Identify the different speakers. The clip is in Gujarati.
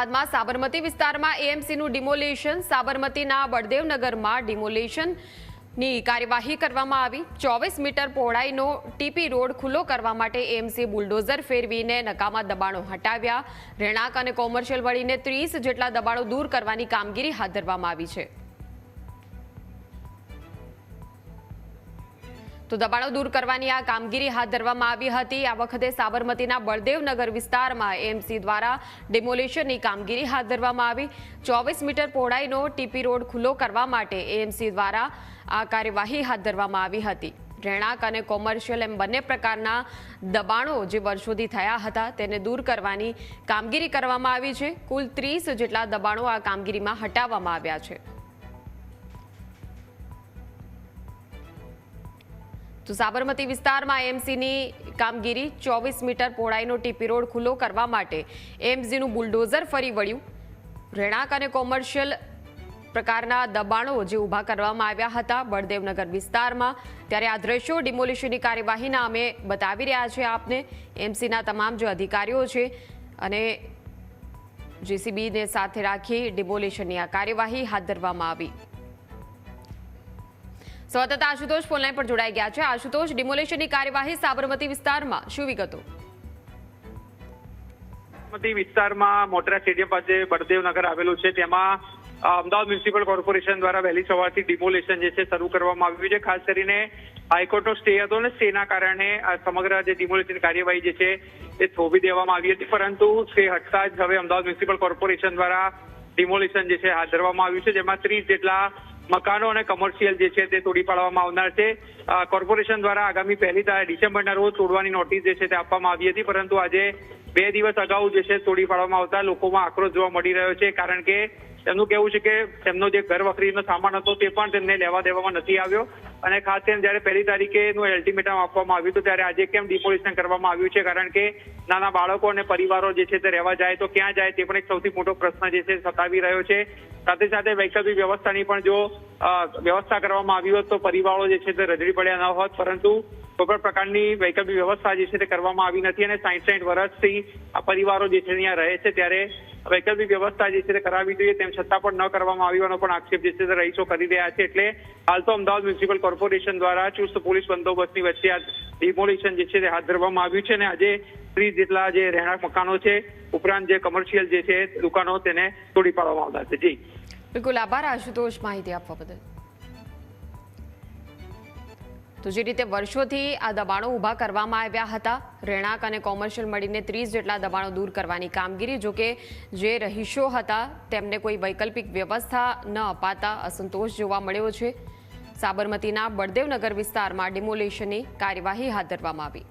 Speaker 1: બાદમાં સાબરમતી વિસ્તારમાં એએમસીનું ડિમોલેશન, સાબરમતીના બળદેવનગરમાં ડિમોલેશનની કાર્યવાહી કરવામાં આવી. ચોવીસ મીટર પહોળાઈનો ટીપી રોડ ખુલ્લો કરવા માટે એએમસી બુલડોઝર ફેરવીને નકામા દબાણો હટાવ્યા. રહેણાંક અને કોમર્શિયલ વળીને ત્રીસ જેટલા દબાણો દૂર કરવાની કામગીરી હાથ ધરવામાં આવી છે. તો દબાણો દૂર કરવાની આ કામગીરી હાથ ધરવામાં આવી હતી. આ વખતે સાબરમતીના બળદેવનગર વિસ્તારમાં એમસી દ્વારા ડેમોલેશનની કામગીરી હાથ ધરવામાં આવી. ચોવીસ મીટર પહોળાઈનો ટીપી રોડ ખુલ્લો કરવા માટે એએમસી દ્વારા આ કાર્યવાહી હાથ ધરવામાં આવી હતી. રહેણાંક અને કોમર્શિયલ એમ બંને પ્રકારના દબાણો જે વર્ષોથી થયા હતા તેને દૂર કરવાની કામગીરી કરવામાં આવી છે. કુલ ત્રીસ જેટલા દબાણો આ કામગીરીમાં હટાવવામાં આવ્યા છે. તો સાબરમતી વિસ્તારમાં એમસીની કામગીરી ચોવીસ મીટર પહોળાઈનો ટીપી રોડ ખુલ્લો કરવા માટે એમસીનું બુલડોઝર ફરી વળ્યું. રહેણાંક અને કોમર્શિયલ પ્રકારના દબાણો જે ઊભા કરવામાં આવ્યા હતા બળદેવનગર વિસ્તારમાં. ત્યારે આ દ્રશ્યો ડિમોલિશનની કાર્યવાહીના અમે બતાવી રહ્યા છીએ આપને. એમસીના તમામ જે અધિકારીઓ છે અને જેસીબીને સાથે રાખી ડિમોલિશનની આ કાર્યવાહી હાથ ધરવામાં આવી. સંવાદદાતા આશુતોષ ફોનલાઈન પર જોડાઈ ગયા છે. આશુતોષ, ડિમોલેશનની કાર્યવાહી સાબરમતી વિસ્તારમાં શું વિગતો?
Speaker 2: વિસ્તારમાં મોટેરા સ્ટેડિયમ પાસે બળદેવનગર આવેલું છે. તેમાં અમદાવાદ મ્યુનિસિપલ કોર્પોરેશન દ્વારા વહેલી સવારથી ડિમોલેશન જે છે શરૂ કરવામાં આવ્યું છે. ખાસ કરીને હાઈકોર્ટનો સ્ટે હતો ને સ્ટેના કારણે સમગ્ર જે ડિમોલેશન કાર્યવાહી જે છે એ થોભી દેવામાં આવી હતી. પરંતુ સ્ટે હટતા જ હવે અમદાવાદ મ્યુનિસિપલ કોર્પોરેશન દ્વારા ડિમોલેશન જે છે હાથ ધરવામાં આવ્યું છે. જેમાં ત્રીસ જેટલા મકાનો અને કમર્શિયલ જે છે તે તોડી પાડવામાં આવનાર છે. કોર્પોરેશન દ્વારા આગામી પહેલી ડિસેમ્બરના રોજ તોડવાની નોટિસ જે છે તે આપવામાં આવી હતી, પરંતુ આજે બે દિવસ અગાઉ જે છે તોડી પાડવામાં આવતા લોકોમાં આક્રોશ જોવા મળી રહ્યો છે. કારણ કે તેમનું કહેવું છે કે તેમનો જે ઘર વખરીનો સામાન હતો તે પણ તેમને લેવા દેવામાં નથી આવ્યો. અને ખાસ કરીને જ્યારે પહેલી તારીખેનું અલ્ટિમેટમ આપવામાં આવ્યું હતું ત્યારે આજે કેમ ડિપોલિશન કરવામાં આવ્યું છે? કારણ કે નાના બાળકો અને પરિવારો જે છે તે રહેવા જાય તો ક્યાં જાય તે પણ એક સૌથી મોટો પ્રશ્ન જે છે સતાવી રહ્યો છે. સાથે સાથે વૈકલ્પિક વ્યવસ્થાની પણ જો વ્યવસ્થા કરવામાં આવી હોત તો પરિવારો જે છે તે રજડી પડ્યા ન હોત. પરંતુ કોઈ પણ પ્રકારની વૈકલ્પિક વ્યવસ્થા જે છે તે કરવામાં આવી નથી અને સાઠ સાઠ વર્ષથી આ પરિવારો જે છે અહીંયા રહે છે. ત્યારે વૈકલ્પિક વ્યવસ્થા જે છે તે કરાવવી જોઈએ, તેમ છતાં પણ ન કરવામાં આવી હોવાનો પણ આક્ષેપ જે છે તે રહીશો કરી રહ્યા છે. એટલે હાલ તો અમદાવાદ મ્યુનિસિપલ કોર્પોરેશન દ્વારા ચુસ્ત પોલીસ બંદોબસ્તની વચ્ચે આ ડિમોલિશન જે છે તે હાથ ધરવામાં આવ્યું છે અને આજે ત્રીસ જેટલા જે રહેણાંક મકાનો છે, ઉપરાંત જે કમર્શિયલ જે છે દુકાનો, તેને તોડી પાડવામાં આવતા છે. જી.
Speaker 1: બિલકુલ આભાર. આશુતોષ માહિતી આપવા બદલ. તો જે રીતે વર્ષોથી આ દબાણો ઊભા કરવામાં આવ્યા હતા, રહેણાંક અને કોમર્શિયલ મળીને ત્રીસ જેટલા દબાણો દૂર કરવાની કામગીરી જોકે જે રહીશો હતા તેમને કોઈ વૈકલ્પિક વ્યવસ્થા ન અપાતા અસંતોષ જોવા મળ્યો છે. સાબરમતીના બળદેવનગર વિસ્તારમાં ડિમોલેશનની કાર્યવાહી હાથ ધરવામાં આવી.